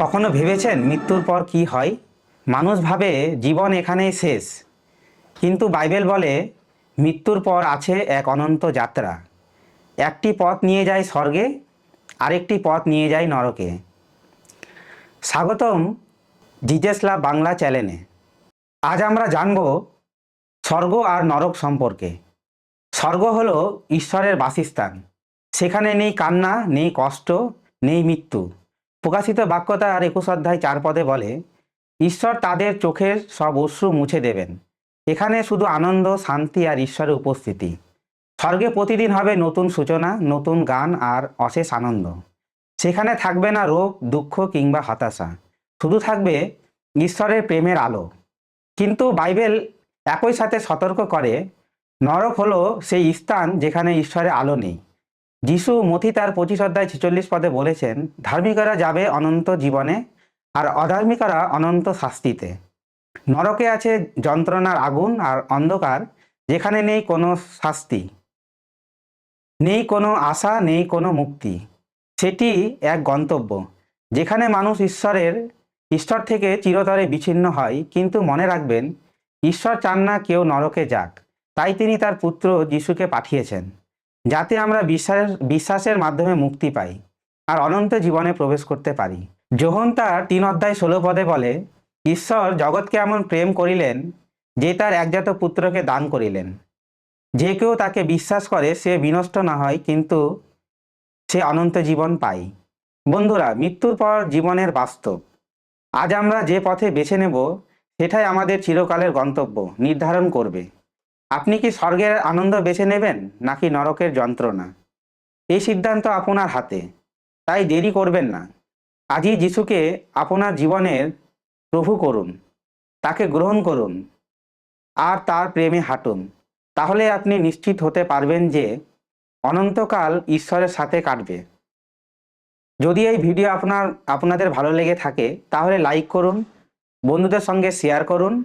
কখনো ভেবেছেন মৃত্যুর পর কি হয়? মানুষ ভাবে জীবন এখানেই শেষ। কিন্তু বাইবেল বলে, মৃত্যুর পর আছে এক অনন্ত যাত্রা। একটি পথ নিয়ে যায় স্বর্গে, আরেকটি পথ নিয়ে যায় নরকে। স্বাগতম জিজেসলা বাংলা চ্যানেলে। আজ আমরা জানব স্বর্গ আর নরক সম্পর্কে। স্বর্গ হলো ঈশ্বরের বাসস্থান। সেখানে নেই কান্না, নেই কষ্ট, নেই মৃত্যু। প্রকাশিত বাক্যতা আর একুশ অধ্যায় চার পদে বলে, ঈশ্বর তাদের চোখের সব অশ্রু মুছে দেবেন। এখানে শুধু আনন্দ, শান্তি আর ঈশ্বরের উপস্থিতি। স্বর্গে প্রতিদিন হবে নতুন সূচনা, নতুন গান আর অশেষ আনন্দ। সেখানে থাকবে না রোগ, দুঃখ কিংবা হতাশা। শুধু থাকবে ঈশ্বরের প্রেমের আলো। কিন্তু বাইবেল একই সাথে সতর্ক করে, নরক হলো সেই স্থান যেখানে ঈশ্বরের আলো নেই। যিশু মথি তার পঁচিশ অধ্যায় ছেচল্লিশ পদে বলেছেন, ধার্মিকরা যাবে অনন্ত জীবনে আর অধার্মিকরা অনন্ত শাস্তিতে। নরকে আছে যন্ত্রণার আগুন আর অন্ধকার, যেখানে নেই কোনো শাস্তি, নেই কোনো আশা, নেই কোনো মুক্তি। সেটি এক গন্তব্য, যেখানে মানুষ ঈশ্বরের, ঈশ্বর থেকে চিরতরে বিচ্ছিন্ন হয়। কিন্তু মনে রাখবেন, ঈশ্বর চান না কেউ নরকে যাক। তাই তিনি তার পুত্র যিশুকে পাঠিয়েছেন। যাতে আমরা বিশ্বাস, বিশ্বাসের মাধ্যমে মুক্তি পাই আর অনন্ত জীবনে প্রবেশ করতে পারি। যোহন তার তিন অধ্যায় ষোলো পদে বলে, ঈশ্বর জগৎকে এমন প্রেম করিলেন যে তার একজাত পুত্রকে দান করিলেন। যে কেউ তাকে বিশ্বাস করে সে বিনষ্ট না হয়, কিন্তু সে অনন্ত জীবন পায়। বন্ধুরা, মৃত্যুর পর জীবনের বাস্তব। আজ আমরা যে পথে বেছে নেব, সেটাই আমাদের চিরকালের গন্তব্য, নির্ধারণ করবে। আপনি কি স্বর্গের আনন্দ বেছে নেবেন, নাকি নরকের যন্ত্রণা? এই সিদ্ধান্ত আপনার হাতে, তাই দেরি করবেন না। আজই যিশুকে আপনার জীবনের প্রভু করুন, তাকে গ্রহণ করুন, আর তার প্রেমে হাঁটুন। তাহলে আপনি নিশ্চিত হতে পারবেন যে, অনন্তকাল ঈশ্বরের সাথে কাটবে। যদি এই ভিডিও আপনার, আপনাদের ভালো লেগে থাকে, তাহলে লাইক করুন, বন্ধুদের সঙ্গে শেয়ার করুন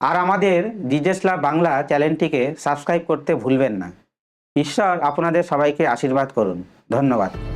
আর আমাদের ডিজেসলা বাংলা চ্যানেলটিকে সাবস্ক্রাইব করতে ভুলবেন না। ঈশ্বর আপনাদের সবাইকে আশীর্বাদ করুন। ধন্যবাদ।